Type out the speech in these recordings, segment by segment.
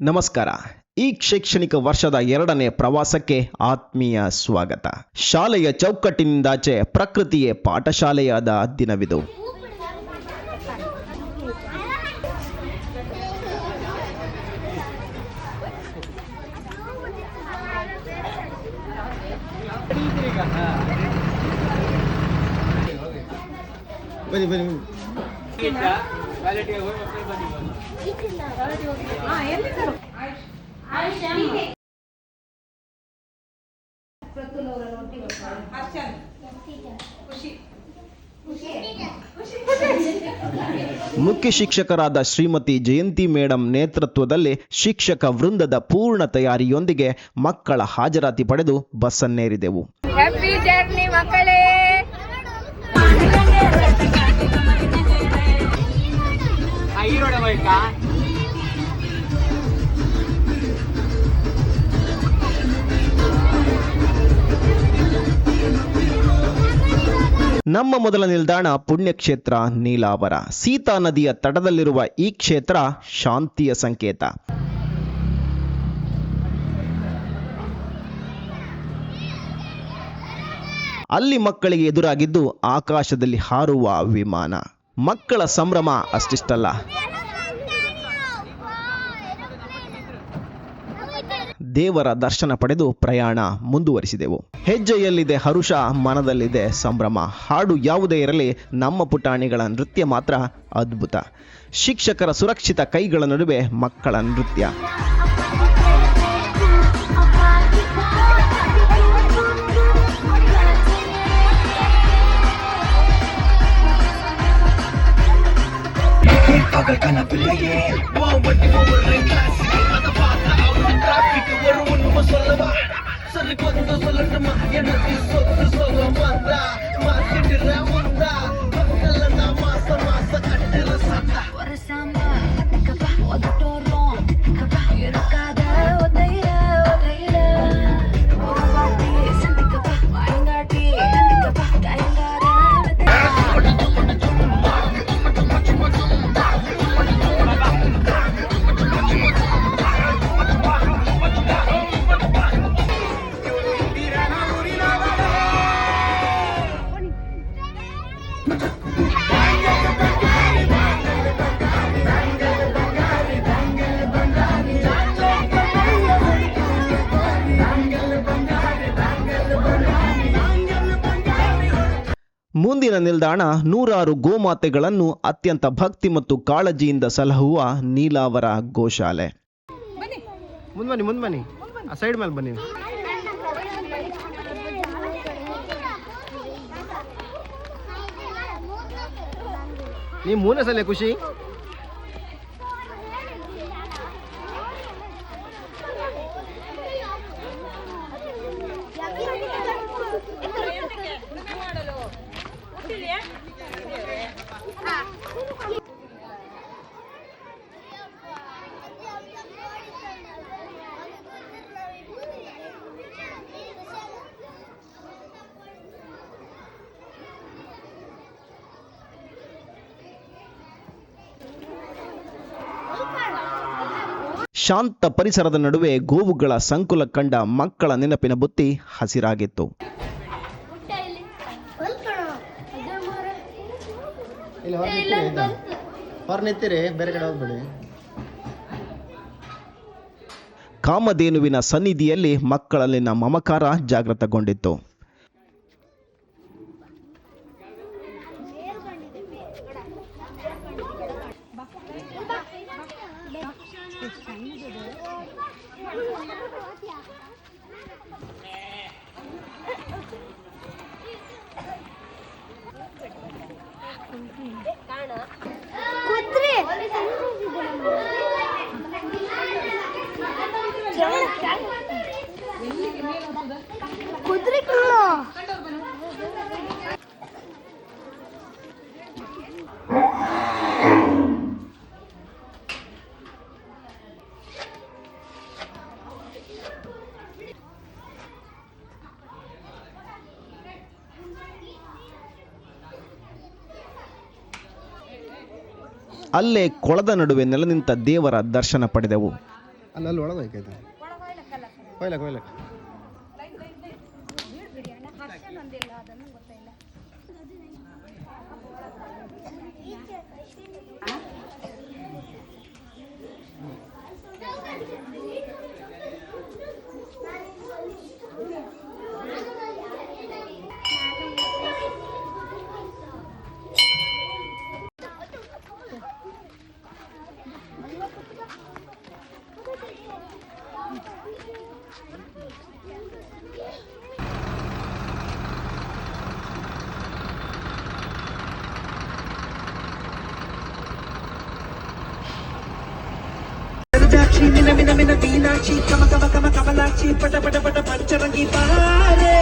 ನಮಸ್ಕಾರ. ಈ ಶೈಕ್ಷಣಿಕ ವರ್ಷದ ಎರಡನೇ ಪ್ರವಾಸಕ್ಕೆ ಆತ್ಮೀಯ ಸ್ವಾಗತ. ಶಾಲೆಯ ಚೌಕಟ್ಟಿನಿಂದಾಚೆ ಪ್ರಕೃತಿಯೇ ಪಾಠಶಾಲೆಯಾದ ದಿನವಿದು. ಬನ್ನಿ ಬನ್ನಿ. ಮುಖ್ಯ ಶಿಕ್ಷಕರಾದ ಶ್ರೀಮತಿ ಜಯಂತಿ ಮೇಡಂ ನೇತೃತ್ವದಲ್ಲಿ ಶಿಕ್ಷಕ ವೃಂದದ ಪೂರ್ಣ ತಯಾರಿಯೊಂದಿಗೆ ಮಕ್ಕಳ ಹಾಜರಾತಿ ಪಡೆದು ಬಸ್ಸನ್ನೇರಿದೆವು. ಹ್ಯಾಪಿ ಜರ್ನಿ ಮಕ್ಕಳೇ! ನಮ್ಮ ಮೊದಲ ನಿಲ್ದಾಣ ಪುಣ್ಯಕ್ಷೇತ್ರ ನೀಲಾವರ. ಸೀತಾ ನದಿಯ ತಟದಲ್ಲಿರುವ ಈ ಕ್ಷೇತ್ರ ಶಾಂತಿಯ ಸಂಕೇತ. ಅಲ್ಲಿ ಮಕ್ಕಳಿಗೆ ಎದುರಾಗಿದ್ದು ಆಕಾಶದಲ್ಲಿ ಹಾರುವ ವಿಮಾನ. ಮಕ್ಕಳ ಸಂಭ್ರಮ ಅಷ್ಟಿಷ್ಟಲ್ಲ. ದೇವರ ದರ್ಶನ ಪಡೆದು ಪ್ರಯಾಣ ಮುಂದುವರಿಸಿದೆವು ಹೆಜ್ಜೆಯಲ್ಲಿದೆ ಹರುಷ ಮನದಲ್ಲಿದೆ ಸಂಭ್ರಮ ಹಾಡು ಯಾವುದೇ ಇರಲಿ ನಮ್ಮ ಪುಟಾಣಿಗಳ ನೃತ್ಯ ಮಾತ್ರ ಅದ್ಭುತ ಶಿಕ್ಷಕರ ಸುರಕ್ಷಿತ ಕೈಗಳ ನಡುವೆ ಮಕ್ಕಳ ನೃತ್ಯ பகல் கனப்பில்லையே ஓவட்டி ஒவ்வொரு கிளாஸ் ஒரு சொல்லவா? சரி கொஞ்சம் சொல்லட்டுமா? எனக்கு சொத்து சொல்ல வந்தா மாத்திட்டு வந்தா மக்கள் ಮುಂದಿನ ನಿಲ್ದಾಣ ನೂರಾರು ಗೋಮಾತೆಗಳನ್ನು ಅತ್ಯಂತ ಭಕ್ತಿ ಮತ್ತು ಕಾಳಜಿಯಿಂದ ಸಲಹುವ ನೀಲಾವರ ಗೋಶಾಲೆ. ಮುಂದೆ ಬನ್ನಿ ಆ ಸೈಡ್ ಮೇಲೆ ಬನ್ನಿ. ನೀವು ಮೂರನೇ ಸಲ ಖುಷಿ? ಶಾಂತ ಪರಿಸರದ ನಡುವೆ ಗೋವುಗಳ ಸಂಕುಲ ಕಂಡ ಮಕ್ಕಳ ನೆನಪಿನ ಬುತ್ತಿ ಹಸಿರಾಗಿತ್ತು. ಬೇರೆ ಕಡೆ ಹೋಗ್ಬೇಡಿ. ಕಾಮಧೇನುವಿನ ಸನ್ನಿಧಿಯಲ್ಲಿ ಮಕ್ಕಳಲ್ಲಿನ ಮಮಕಾರ ಜಾಗೃತಗೊಂಡಿತ್ತು. ಅಲ್ಲೇ ಕೊಳದ ನಡುವೆ ನೆಲ ನಿಂತ ದೇವರ ದರ್ಶನ ಪಡೆದೆವು. మార్చి పట పట పట పంచరంగి పారే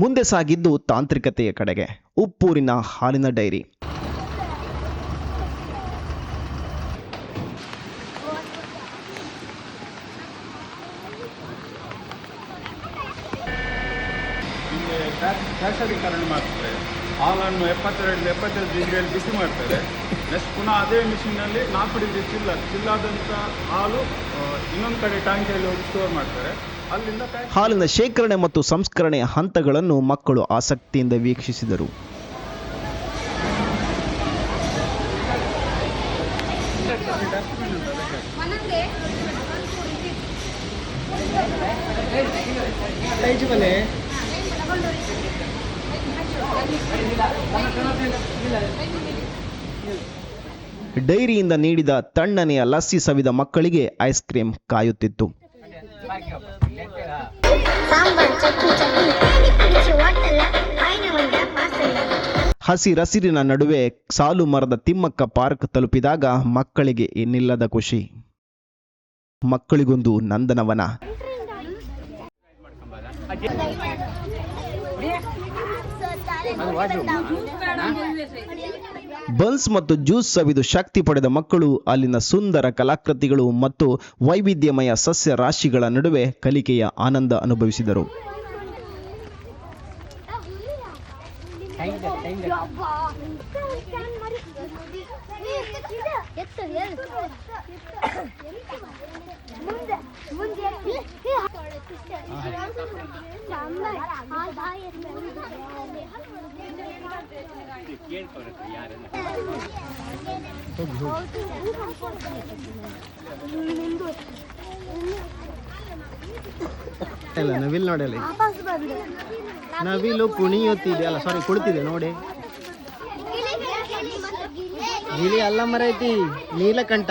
ಮುಂದೆ ಸಾಗಿದ್ದು ತಾಂತ್ರಿಕತೆಯ ಕಡೆಗೆ. ಉಪ್ಪೂರಿನ ಹಾಲಿನ ಡೈರಿ. ಇಲ್ಲಿ ಶಾಸರೀಕರಣ ಮಾಡ್ತಾರೆ. ಹಾಲನ್ನು ಎಪ್ಪತ್ತೆರಡು ಎಪ್ಪತ್ತೆರಡು ಡಿಗ್ರಿಯಲ್ಲಿ ಬಿಸಿ ಮಾಡ್ತಾರೆ. ನೆಕ್ಸ್ಟ್ ಪುನಃ ಅದೇ ಮಿಷಿನಲ್ಲಿ ನಾಲ್ಕು ಡಿಗ್ರಿ ಚಿಲ್ಲ ಚಿಲ್ಲಾದಂಥ ಹಾಲು ಇನ್ನೊಂದು ಕಡೆ ಟ್ಯಾಂಕಿಯಲ್ಲಿ ಹೋಗಿ ಸ್ಟೋರ್ ಮಾಡ್ತಾರೆ. ಹಾಲಿನ ಶೇಖರಣೆ ಮತ್ತು ಸಂಸ್ಕರಣೆಯ ಹಂತಗಳನ್ನು ಮಕ್ಕಳು ಆಸಕ್ತಿಯಿಂದ ವೀಕ್ಷಿಸಿದರು. ಡೈರಿಯಿಂದ ನೀಡಿದ ತಣ್ಣನೆಯ ಲಸ್ಸಿ ಸವಿದ ಮಕ್ಕಳಿಗೆ ಐಸ್ ಕ್ರೀಮ್ ಕಾಯುತ್ತಿತ್ತು. ಸಾಂಬಾರ್ ಚಟ್ನಿ. ಚಟ್ನಿ ಹಸಿರಸಿರಿನ ನಡುವೆ ಸಾಲು ಮರದ ತಿಮ್ಮಕ್ಕ ಪಾರ್ಕ್ ತಲುಪಿದಾಗ ಮಕ್ಕಳಿಗೆ ಇನ್ನಿಲ್ಲದ ಖುಷಿ. ಮಕ್ಕಳಿಗೊಂದು ನಂದನವನ. ಬನ್ಸ್ ಮತ್ತು ಜ್ಯೂಸ್ ಸವಿದು ಶಕ್ತಿ ಪಡೆದ ಮಕ್ಕಳು, ಅಲ್ಲಿನ ಸುಂದರ ಕಲಾಕೃತಿಗಳು ಮತ್ತು ವೈವಿಧ್ಯಮಯ ಸಸ್ಯ ರಾಶಿಗಳ ನಡುವೆ ಕಲಿಕೆಯ ಆನಂದ ಅನುಭವಿಸಿದರು. ಮುಂದೆ ಮುಂದೆ. ಇಲ್ಲ ನವಿಲ್ ನೋಡಿ ಅಲ್ಲಿ ವಾಪಸ್ ಬಂದು. ನವಿಲು ಕುಣಿಯುತ್ತಿದೆ ಅಲ್ಲ ಸಾರಿ ಕುಳಿತಿದೆ ನೋಡಿ. ಗಿಳಿ ಅಲ್ಲ ಮರೈತಿ ನೀಲಕಂಠ.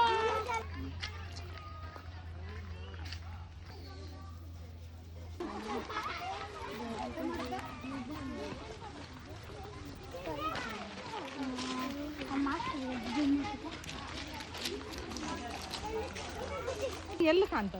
ખાન તો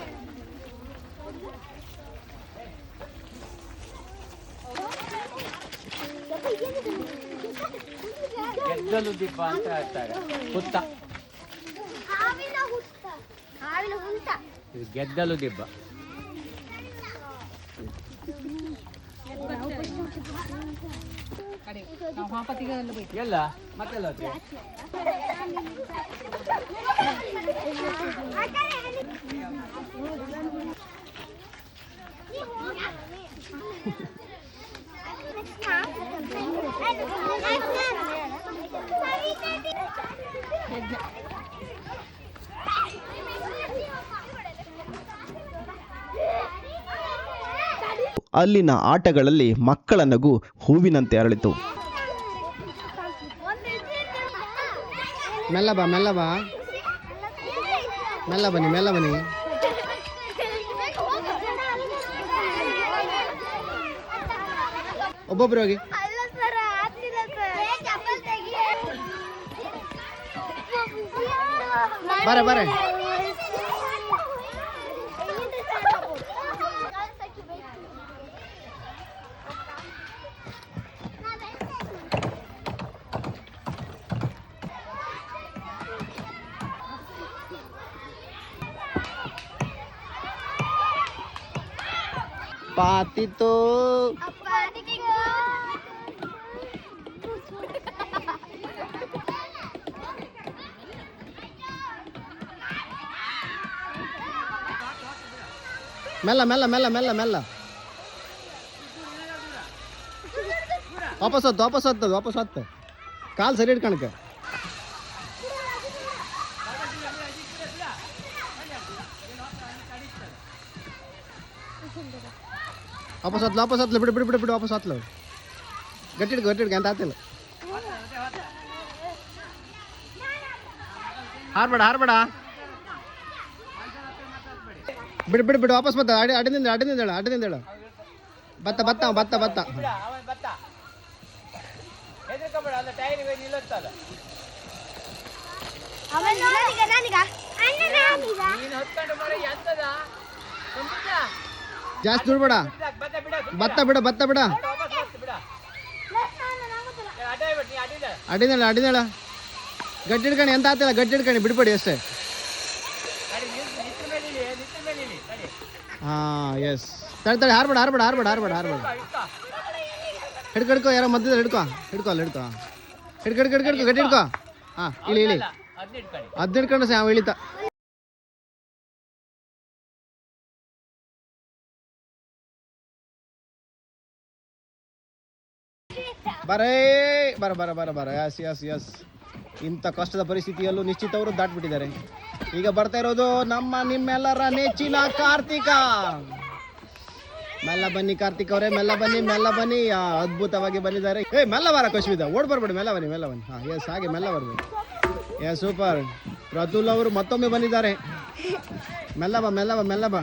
ಓ ದೀಪ ಅಂತ ಹೇಳ್ತಾರೆ. ಹುತ್ತ. ಇದು ಗೆದ್ದಲು ದಿಬ್ಬ ಎಲ್ಲ ಮತ್ತೆಲ್ಲ ಅಲ್ಲಿನ ಆಟಗಳಲ್ಲಿ ಮಕ್ಕಳ ನಗು ಹೂವಿನಂತೆ ಅರಳಿತು. ಮೆಲ್ಲ ಬಾ ಮೆಲ್ಲ ಬಾ. ಮೆಲ್ಲ ಬನ್ನಿ ಮೆಲ್ಲ ಬನ್ನಿ. ಒಬ್ಬೊಬ್ರು ಹೋಗಿ ಅಲ್ಲ ಸರ್ ಆಗ್ತಿಲ್ಲ ಸರ್ ಚಪ್ಪಲ್ ತೆಗಿ ಬಾರೆ, ಬಾರೆ. ಪಾತಿತು ಅಪ್ಪ ಮೆಲ್ಲ ಮೆಲ್ಲ ಮೆಲ್ಲ ಮೆಲ್ಲ ಮೆಲ್ಲ ವಾಪಸ್ ಹತ್ತು ವಾಪಸ್ ಹತ್ತದು ವಾಪಸ್ ಹತ್ತು ಕಾಲು ಸರಿ ಇಟ್ಕಣಕ ವಾಪಸ್ ಹತ್ಲ ವಾಪಸ್ ಹತ್ಲ ಬಿಡು ಬಿಡು ಬಿಡು ಬಿಡು ವಾಪಸ್ ಹತ್ಲ ಗಟ್ಟಿ ಹಿಡ್ಕೊ ಗಟ್ಟಿ ಹಿಡ್ಕೊ ಅಂತ ಆತಿಲ್ಲ ಹಾರ್ಬೇಡ ಹಾರ್ಬೇಡ ಬಿಡು ಬಿಡು ಬಿಡು ವಾಪಸ್ ಬತ್ತ. ಅಡಿ ಅಡಿನಿಂದ ಅಡಿನಿಂದ ಹೇಳು ಅಡಿನಿಂದ ಹೇಳು. ಬತ್ತ ಬತ್ತ ಬತ್ತ ಬತ್ತ. ಜಾಸ್ತಿ ದುಡ್ಬೇಡ ಬತ್ತ ಬಿಡ ಬತ್ತ ಬಿಡ. ಅಡಿನೇಳ ಅಡಿನೇಳ ಗಟ್ಟಿ ಹಿಡ್ಕಣಿ ಎಂತ ಆತಿಲ್ಲ ಗಟ್ಟಿ ಹಿಡ್ಕಣಿ ಬಿಡ್ಬೇಡಿ ಅಷ್ಟೇ ಅಡಿ ನಿತ್ರ ನಿತ್ರ ಮೇಲೆ ಇಳಿ ನಿತ್ರ ಮೇಲೆ ಇಳಿ ತಡಿ ಹಾಂ ಎಸ್ ತಡೆ ತಡೆ, ಹಾರ್ಬೇಡ ಹಾರ್ಬೇಡ ಹಾರ್ಬೇಡ ಹಾರ್ಬೇಡ ಹಾರ್ಬೇಡ. ಹಿಡ್ಕೊ ಹಿಡ್ಕೊ ಯಾರೋ ಮಧ್ಯದಲ್ಲಿ ಹಿಡ್ಕೊ ಹಿಡ್ಕೊ, ಅಲ್ಲಿ ಹಿಡ್ಕೊ. ಹಿಡ್ಕೊ ಹಿಡ್ಕೊ ಹಿಡ್ಕೊ, ಗಟ್ಟಿ ಹಾಂ ಇಳಿ ಇಳಿ ಅದ್ನ ಹಿಡ್ಕೊಂಡು ಸಹ ಅವ ಇಳಿತ ಬರೇ, ಬರ ಬರ ಬರ ಬರ. ಯಸ್ ಯಸ್ ಯಸ್ ಇಂಥ ಕಷ್ಟದ ಪರಿಸ್ಥಿತಿಯಲ್ಲೂ ನಿಶ್ಚಿತ ಅವರು ದಾಟ್ಬಿಟ್ಟಿದ್ದಾರೆ. ಈಗ ಬರ್ತಾ ಇರೋದು ನಮ್ಮ ನಿಮ್ಮೆಲ್ಲರ ನೆಚ್ಚಿನ ಕಾರ್ತಿಕ. ಮೆಲ್ಲ ಬನ್ನಿ ಕಾರ್ತಿಕ್ ಅವರೇ, ಮೆಲ್ಲ ಬನ್ನಿ ಮೆಲ್ಲ ಬನ್ನಿ. ಅದ್ಭುತವಾಗಿ ಬಂದಿದ್ದಾರೆ. ಏ, ಮೆಲ್ಲ ಬರ ಕಶ್ಮಿತ ಓಡ್ ಬರ್ಬೇಡಿ, ಮೆಲ್ಲ ಬನ್ನಿ ಮೆಲ್ಲ ಬನ್ನಿ. ಹಾಂ ಎಸ್ ಹಾಗೆ ಮೆಲ್ಲ ಬರ್ಬೇಕು. ಏ ಸೂಪರ್ ಪ್ರತುಲ್ ಅವರು ಮತ್ತೊಮ್ಮೆ ಬಂದಿದ್ದಾರೆ. ಮೆಲ್ಲ ಬಾ ಮೆಲ್ಲ ಬಾ ಮೆಲ್ಲ ಬಾ.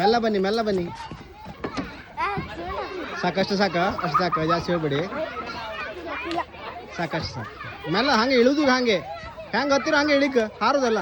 ಮೆಲ್ಲ ಬನ್ನಿ ಮೆಲ್ಲ ಬನ್ನಿ. ಸಾಕಷ್ಟು ಸಾಕ, ಅಷ್ಟು ಸಾಕು, ಜಾಸ್ತಿ ಹೇಳ್ಬೇಡಿ ಸಾಕಷ್ಟು ಸಾಕು ಮೆಲ್ಲ ಹಂಗೆ ಇಳಿದು ಹಾಗೆ. ಹೆಂಗೆ ಹತ್ತಿರ ಹಂಗೆ ಇಳಿಕ, ಹಾರೋದಲ್ಲ.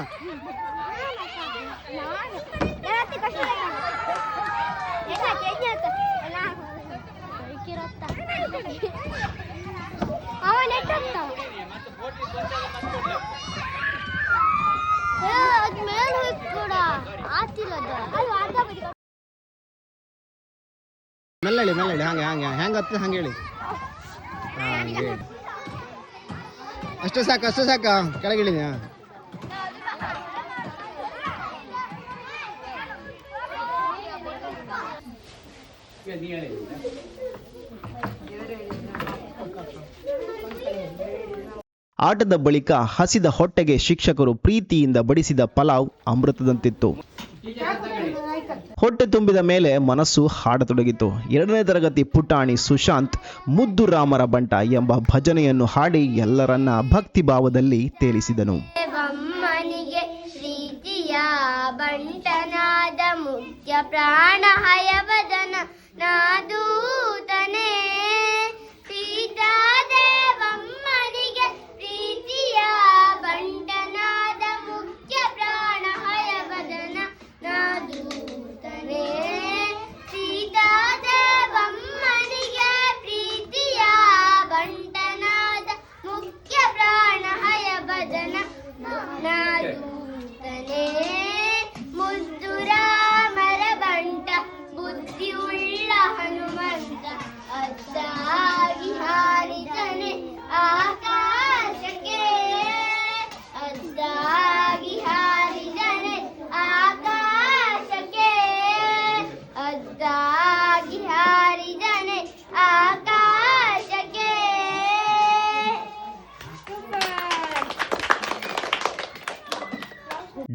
ಮೆಲ್ಲಳಿ ಮೆಲ್ಲಳಿ ಮೇಲೆ ಹೋಗಿ, ಹಂಗೆ. ಹಂಗೆ ಹತ್ತಿರ ಹಂಗೆ ಹೇಳಿ. ಹಾಗೆ ಹೇಳಿ. ಅಷ್ಟೇ ಸಾಕು, ಅಷ್ಟೇ ಸಾಕ. ಕೆಳಗೆ ಇಳಿದ್ಯಾ ನೀ ಹೇಳಿ ಆಟದ ಬಳಿಕ ಹಸಿದ ಹೊಟ್ಟೆಗೆ ಶಿಕ್ಷಕರು ಪ್ರೀತಿಯಿಂದ ಬಡಿಸಿದ ಪಲಾವ್ ಅಮೃತದಂತಿತ್ತು. ಹೊಟ್ಟೆ ತುಂಬಿದ ಮೇಲೆ ಮನಸ್ಸು ಹಾಡತೊಡಗಿತು. ಎರಡನೇ ತರಗತಿ ಪುಟಾಣಿ ಸುಶಾಂತ್, ಮುದ್ದು ರಾಮರ ಬಂಟ ಎಂಬ ಭಜನೆಯನ್ನು ಹಾಡಿ ಎಲ್ಲರನ್ನ ಭಕ್ತಿ ಭಾವದಲ್ಲಿ ತೇಲಿಸಿದನು. ಬಂಟನಾದ ಮುಖ್ಯ ಪ್ರಾಣ ಹಯವದನ ನಾದೂತನೇ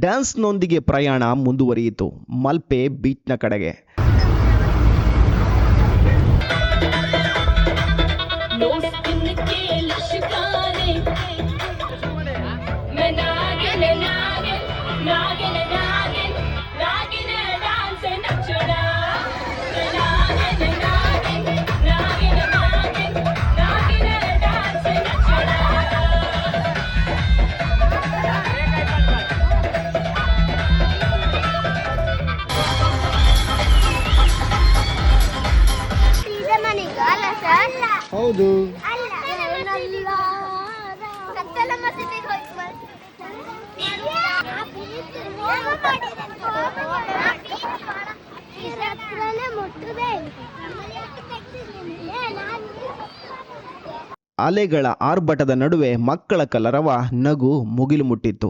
ಡ್ಯಾನ್ಸ್ನೊಂದಿಗೆ ಪ್ರಯಾಣ ಮುಂದುವರಿಯಿತು. ಮಲ್ಪೆ ಬೀಚ್ನ ಕಡೆಗೆ. ಹೌದು. ಅಲೆಗಳ ಆರ್ಭಟದ ನಡುವೆ ಮಕ್ಕಳ ಕಲರವ ನಗು ಮುಗಿಲು ಮುಟ್ಟಿತ್ತು.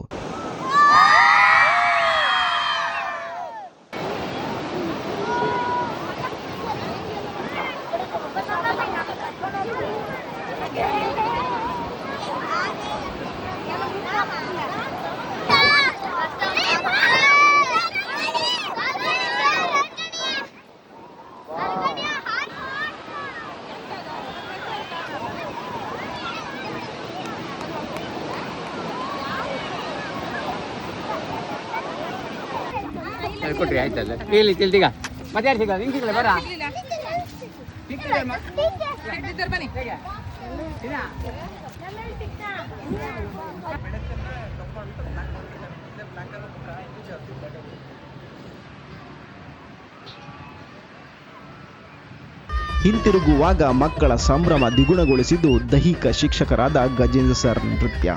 ಕೊಟ್ರಿ ಆಯ್ತಲ್ಲ. ಇಲ್ಲಿ ತಿಳ್ದೀಗ ಮತ್ತೆ ಯಾರು ಸಿಗಲ್ಲ ನಿಂಗೆ ಸಿಗಲ್ಲ ಬರ ಹಿಂತಿರುಗುವಾಗ ಮಕ್ಕಳ ಸಂಭ್ರಮ ದ್ವಿಗುಣಗೊಳಿಸಿದ್ದು ದೈಹಿಕ ಶಿಕ್ಷಕರಾದ ಗಜೇಂದ್ರ ಸರ್ ನೃತ್ಯ.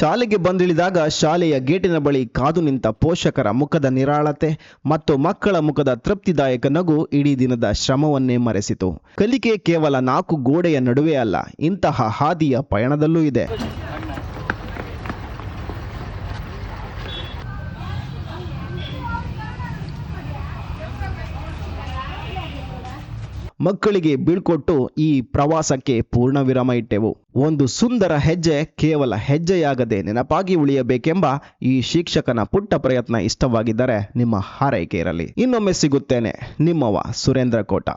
ಶಾಲೆಗೆ ಬಂದಿಳಿದಾಗ ಶಾಲೆಯ ಗೇಟಿನ ಬಳಿ ಕಾದು ನಿಂತ ಪೋಷಕರ ಮುಖದ ನಿರಾಳತೆ ಮತ್ತು ಮಕ್ಕಳ ಮುಖದ ತೃಪ್ತಿದಾಯಕ ನಗು ಇಡೀ ದಿನದ ಶ್ರಮವನ್ನೇ ಮರೆಸಿತು. ಕಲಿಕೆ ಕೇವಲ ನಾಲ್ಕು ಗೋಡೆಯ ನಡುವೆ ಅಲ್ಲ, ಇಂತಹ ಹಾದಿಯ ಪಯಣದಲ್ಲೂ ಇದೆ. ಮಕ್ಕಳಿಗೆ ಬೀಳ್ಕೊಟ್ಟು ಈ ಪ್ರವಾಸಕ್ಕೆ ಪೂರ್ಣ ವಿರಾಮ ಇಟ್ಟೆವು. ಒಂದು ಸುಂದರ ಹೆಜ್ಜೆ ಕೇವಲ ಹೆಜ್ಜೆಯಾಗದೆ ನೆನಪಾಗಿ ಉಳಿಯಬೇಕೆಂಬ ಈ ಶಿಕ್ಷಕನ ಪುಟ್ಟ ಪ್ರಯತ್ನ ಇಷ್ಟವಾಗಿದ್ದರೆ ನಿಮ್ಮ ಹಾರೈಕೆ ಇರಲಿ. ಇನ್ನೊಮ್ಮೆ ಸಿಗುತ್ತೇನೆ. ನಿಮ್ಮವ ಸುರೇಂದ್ರ ಕೋಟ.